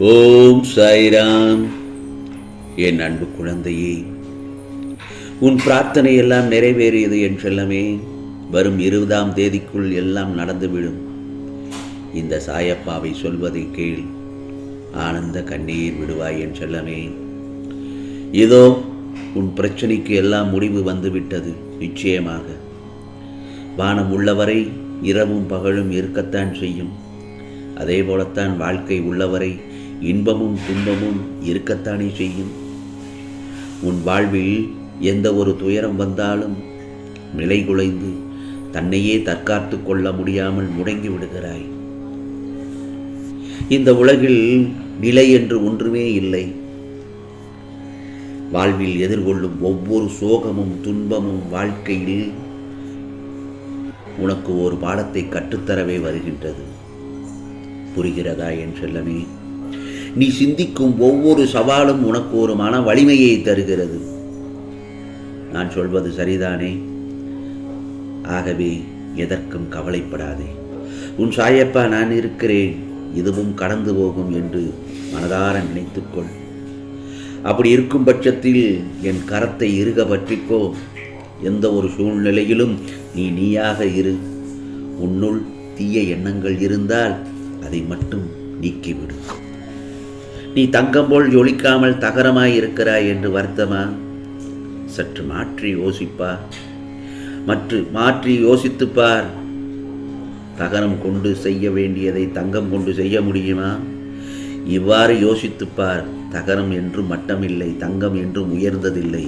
ஓம் சாய்ராம். என் அன்பு குழந்தையே உன் பிரார்த்தனை எல்லாம் நிறைவேறியது என் செல்லமே வரும் இருபதாம் தேதிக்குள் எல்லாம் நடந்துவிடும். இந்த சாயப்பாவை சொல்வதை கேள் ஆனந்த கண்ணீர் விடுவாய் என் செல்லமே இதோ உன் பிரச்சனைக்கு எல்லாம் முடிவு வந்துவிட்டது நிச்சயமாக. வானம் உள்ளவரை இரவும் பகலும் இருக்கத்தான் செய்யும். அதே போலத்தான் வாழ்க்கை உள்ளவரை இன்பமும் துன்பமும் இருக்கத்தானே செய்யும்? உன் வாழ்வில் எந்த ஒரு துயரம் வந்தாலும் நிலை குலைந்து தன்னையே தற்காத்து கொள்ள முடியாமல் முடங்கி விடுகிறாய். இந்த உலகில் நிலை என்று ஒன்றுமே இல்லை. வாழ்வில் எதிர்கொள்ளும் ஒவ்வொரு சோகமும் துன்பமும் வாழ்க்கையில் உனக்கு ஒரு பாடத்தை கற்றுத்தரவே வருகின்றது. புரிகிறதா என் செல்லமே? நீ சிந்திக்கும் ஒவ்வொரு சவாலும் உனக்கு ஒரு மன வலிமையை தருகிறது. நான் சொல்வது சரிதானே? ஆகவே எதற்கும் கவலைப்படாதே. உன் சாயப்பா நான் இருக்கிறேன். இதுவும் கடந்து போகும் என்று மனதார நினைத்துக்கொள். அப்படி இருக்கும் பட்சத்தில் என் கரத்தை இருக பற்றிக்கோ. எந்த ஒரு சூழ்நிலையிலும் நீ நீயாக இரு. உன்னுள் தீய எண்ணங்கள் இருந்தால் அதை மட்டும் நீக்கிவிடும் நீ தங்கம் போல் ஜொலிக்காமல் தகரமாய் இருக்கிறாய் என்று வருத்தமா? சற்று மாற்றி யோசிப்பா. மற்ற மாற்றி யோசித்துப்பார். தகரம் கொண்டு செய்ய வேண்டியதை தங்கம் கொண்டு செய்ய முடியுமா? இவ்வாறு யோசித்துப்பார். தகரம் என்றும் மட்டமில்லை தங்கம் என்றும் உயர்ந்ததில்லை.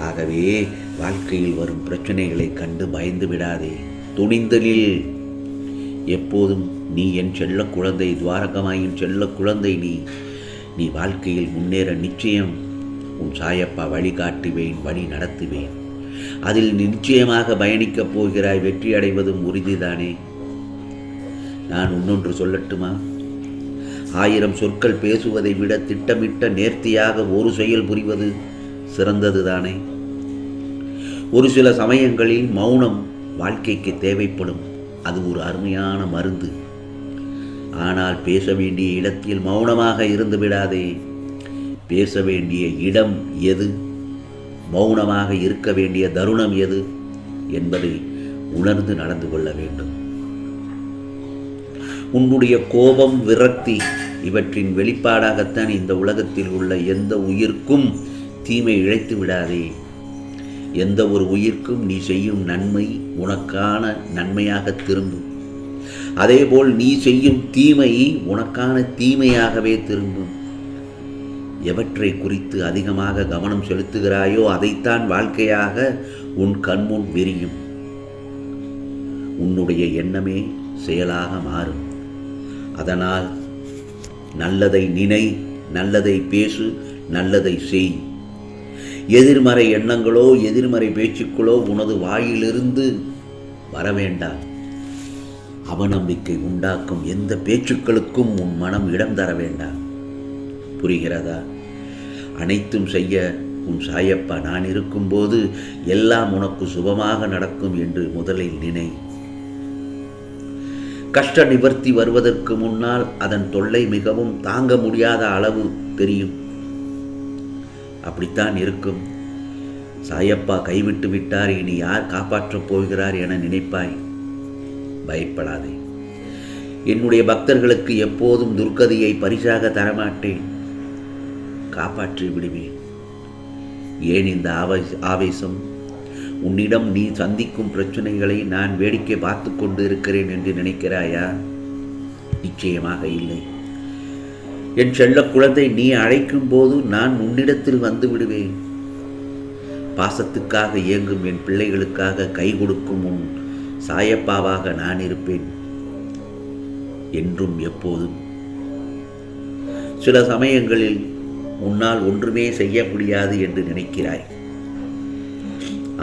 ஆகவே வாழ்க்கையில் வரும் பிரச்சனைகளை கண்டு பயந்து விடாதே. துணிந்தலில் எப்போதும் நீ என் செல்ல குழந்தை துவாரகமாயின் செல்ல குழந்தை நீ. நீ வாழ்க்கையில் முன்னேற நிச்சயம். உன் சாயப்பா வழிகாட்டுவேன் வழி நடத்துவேன். அதில் நிச்சயமாக பயணிக்கப் போகிறாய் வெற்றி அடைவதும் உறுதிதானே. நான் இன்னொன்று சொல்லட்டுமா? ஆயிரம் சொற்கள் பேசுவதை விட திட்டமிட்ட நேர்த்தியாக ஒரு செயல் புரிவது சிறந்தது தானே ஒரு சில சமயங்களில் மௌனம் வாழ்க்கைக்கு தேவைப்படும். அது ஒரு அருமையான மருந்து. ஆனால் பேச வேண்டிய இடத்தில் மௌனமாக இருந்து விடாதே. பேச வேண்டிய இடம் எது? மௌனமாக இருக்க வேண்டிய தருணம் எது? என்பதை உணர்ந்து நடந்து கொள்ள வேண்டும். உன்னுடைய கோபம் விரக்தி இவற்றின் வெளிப்பாடாகத்தான் இந்த உலகத்தில் உள்ள எந்த உயிர்க்கும் தீமை இழைத்து விடாதே. எந்த ஒரு உயிர்க்கும் நீ செய்யும் நன்மை உனக்கான நன்மையாக திரும்பும். அதேபோல் நீ செய்யும் தீமை உனக்கான தீமையாகவே திரும்பும். எவற்றை குறித்து அதிகமாக கவனம் செலுத்துகிறாயோ அதைத்தான் வாழ்க்கையாக உன் கண்முன் விரியும். உன்னுடைய எண்ணமே செயலாக மாறும். அதனால் நல்லதை நினை நல்லதை பேசு நல்லதை செய். எதிர்மறை எண்ணங்களோ எதிர்மறை பேச்சுக்களோ உனது வாயிலிருந்து வர வேண்டாம் அவநம்பிக்கை உண்டாக்கும் எந்த பேச்சுக்களுக்கும் உன் மனம் இடம் தர வேண்டாம். புரிகிறதா? அனைத்தும் செய்ய உன் சாயப்பா நான் இருக்கும்போது எல்லாம் உனக்கு சுபமாக நடக்கும் என்று முதலில் நினை. கஷ்ட நிவர்த்தி வருவதற்கு முன்னால் அதன் தொல்லை மிகவும் தாங்க முடியாத அளவு தெரியும். அப்படித்தான் இருக்கும். சாயப்பா கைவிட்டு விட்டார் இனி யார் காப்பாற்றப் போகிறார் என நினைப்பாய். பயப்படாதே. என்னுடைய பக்தர்களுக்கு எப்போதும் துர்க்கதியை பரிசாக தரமாட்டேன். காப்பாற்றி விடுவேன். ஏன் இந்த ஆவை ஆவேசம்? உன்னிடம் நீ சந்திக்கும் பிரச்சனைகளை நான் வேடிக்கை பார்த்து கொண்டு இருக்கிறேன் என்று நினைக்கிறாயா? நிச்சயமாக இல்லை. என் செல்ல குழந்தை நீ அழைக்கும் போது நான் உன்னிடத்தில் வந்து விடுவேன். பாசத்துக்காக இயங்கும் என் பிள்ளைகளுக்காக கை கொடுக்கும் உன் சாயப்பாவாக நான் இருப்பேன் என்றும் எப்போதும். சில சமயங்களில் உன்னால் ஒன்றுமே செய்ய முடியாது என்று நினைக்கிறாய்.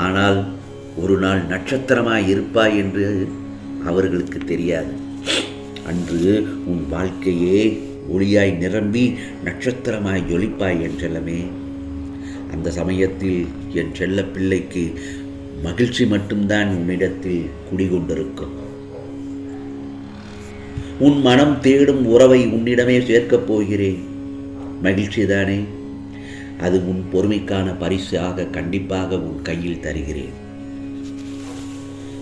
ஆனால் ஒரு நாள் நட்சத்திரமாய் இருப்பாய் என்று அவர்களுக்கு தெரியாது. அன்று உன் வாழ்க்கையே ஒளியாய் நிரம்பி நட்சத்திரமாய் ஜொலிப்பாய் என் செல்லமே. அந்த சமயத்தில் என் செல்ல பிள்ளைக்கு மகிழ்ச்சி மட்டும்தான் உன்னிடத்தில் குடிகொண்டிருக்கும். உன் மனம் தேடும் உறவை உன்னிடமே சேர்க்கப் போகிறேன். மகிழ்ச்சிதானே அது உன் பொறுமைக்கான பரிசாக கண்டிப்பாக உன் கையில் தருகிறேன்.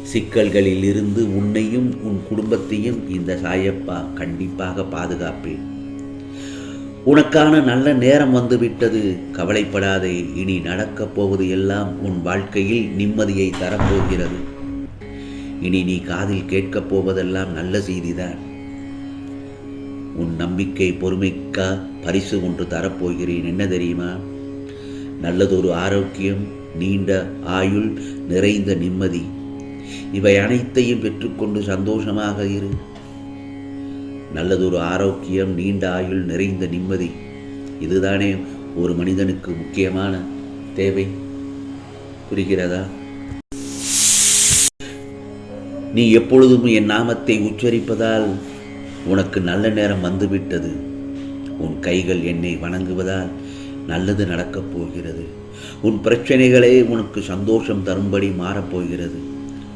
சிக்கல்களில் இருந்து உன்னையும் உன் குடும்பத்தையும் இந்த சாயப்பா கண்டிப்பாக பாதுகாப்பேன். உனக்கான நல்ல நேரம் வந்துவிட்டது. கவலைப்படாதே இனி நடக்கப் போவது எல்லாம் உன் வாழ்க்கையில் நிம்மதியை தரப்போகிறது. இனி நீ காதில் கேட்கப் போவதெல்லாம் நல்ல செய்திதான். உன் நம்பிக்கை பொறுமைக்கா பரிசு ஒன்று தரப்போகிறேன். என்ன தெரியுமா? நல்லதொரு ஆரோக்கியம் நீண்ட ஆயுள் நிறைந்த நிம்மதி. இவை அனைத்தையும் பெற்றுக்கொண்டு சந்தோஷமாக இரு. நல்லதொரு ஆரோக்கியம் நீண்ட ஆயுள் நிறைந்த நிம்மதி. இதுதானே ஒரு மனிதனுக்கு முக்கியமான தேவை? புரிகிறதா? நீ எப்பொழுதும் என் நாமத்தை உச்சரிப்பதால் உனக்கு நல்ல நேரம் வந்துவிட்டது. உன் கைகள் என்னை வணங்குவதால் நல்லது நடக்கப் போகிறது. உன் பிரச்சனைகளே உனக்கு சந்தோஷம் தரும்படி மாறப்போகிறது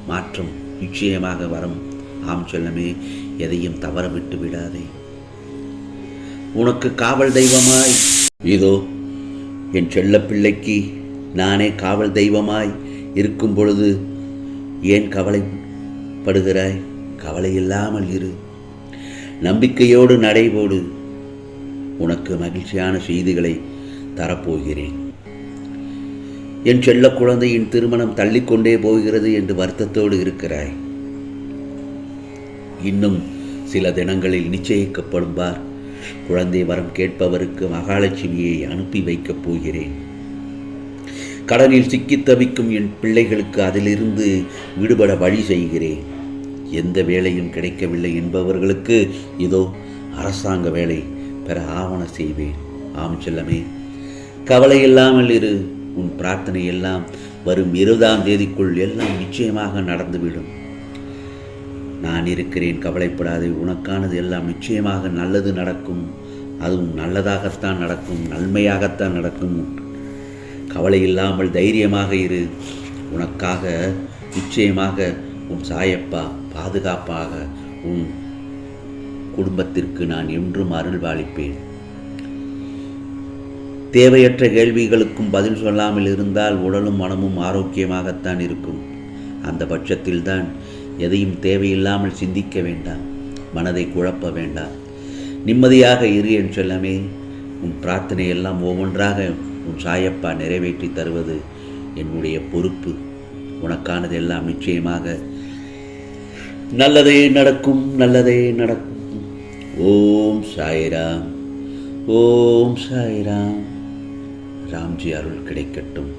மாற்றம் நிச்சயமாக வரும். ஆம் செல்லமே எதையும் தவற விட்டு விடாதே. உனக்கு காவல் தெய்வமாய் இதோ என் செல்ல பிள்ளைக்கு நானே காவல் தெய்வமாய் இருக்கும் பொழுது ஏன் கவலைப்படுகிறாய்? கவலை இல்லாமல் இரு. நம்பிக்கையோடு நடைபோடு உனக்கு மகிழ்ச்சியான செய்திகளை தரப்போகிறேன். என் செல்ல குழந்தையின் திருமணம் தள்ளிக்கொண்டே போகிறது என்று வருத்தத்தோடு இருக்கிறாய். இன்னும் சில தினங்களில் நிச்சயிக்கப்படும் பார். குழந்தை வரம் கேட்பவருக்கு மகாலட்சுமியை அனுப்பி வைக்கப் போகிறேன். கடனில் சிக்கித் தவிக்கும் என் பிள்ளைகளுக்கு அதிலிருந்து விடுபட வழி செய்கிறேன். எந்த வேலையும் கிடைக்கவில்லை என்பவர்களுக்கு இதோ அரசாங்க வேலை பெற ஆவண செய்வேன். ஆம் செல்லமே. கவலை இல்லாமல் இரு. உன் பிரார்த்தனை எல்லாம் வரும் இருபதாம் தேதிக்குள் எல்லாம் நிச்சயமாக நடந்துவிடும். நான் இருக்கிறேன் கவலைப்படாதே. உனக்கானது எல்லாம் நிச்சயமாக நல்லது நடக்கும். அதுவும் நல்லதாகத்தான் நடக்கும் நன்மையாகத்தான் நடக்கும். கவலை இல்லாமல் தைரியமாக இரு. உனக்காக நிச்சயமாக உன் சாயப்பா பாதுகாப்பாக உன் குடும்பத்திற்கு நான் என்றும் அருள்வாளிப்பேன். தேவையற்ற கேள்விகளுக்கும் பதில் சொல்லாமல் இருந்தால் உடலும் மனமும் ஆரோக்கியமாகத்தான் இருக்கும். அந்த பட்சத்தில்தான் எதையும் தேவையில்லாமல் சிந்திக்க வேண்டாம். மனதை குழப்ப வேண்டாம். நிம்மதியாக இரு என் செல்லமே உன் பிரார்த்தனை எல்லாம் ஒவ்வொன்றாக உன் சாயப்பா நிறைவேற்றி தருவது என்னுடைய பொறுப்பு. உனக்கானது எல்லாம் நிச்சயமாக நல்லதே நடக்கும் நல்லதே நடக்கும். ஓம் சாய்ராம் ஓம் சாய்ராம். ராம்ஜி அருள் கிடைக்கட்டும்.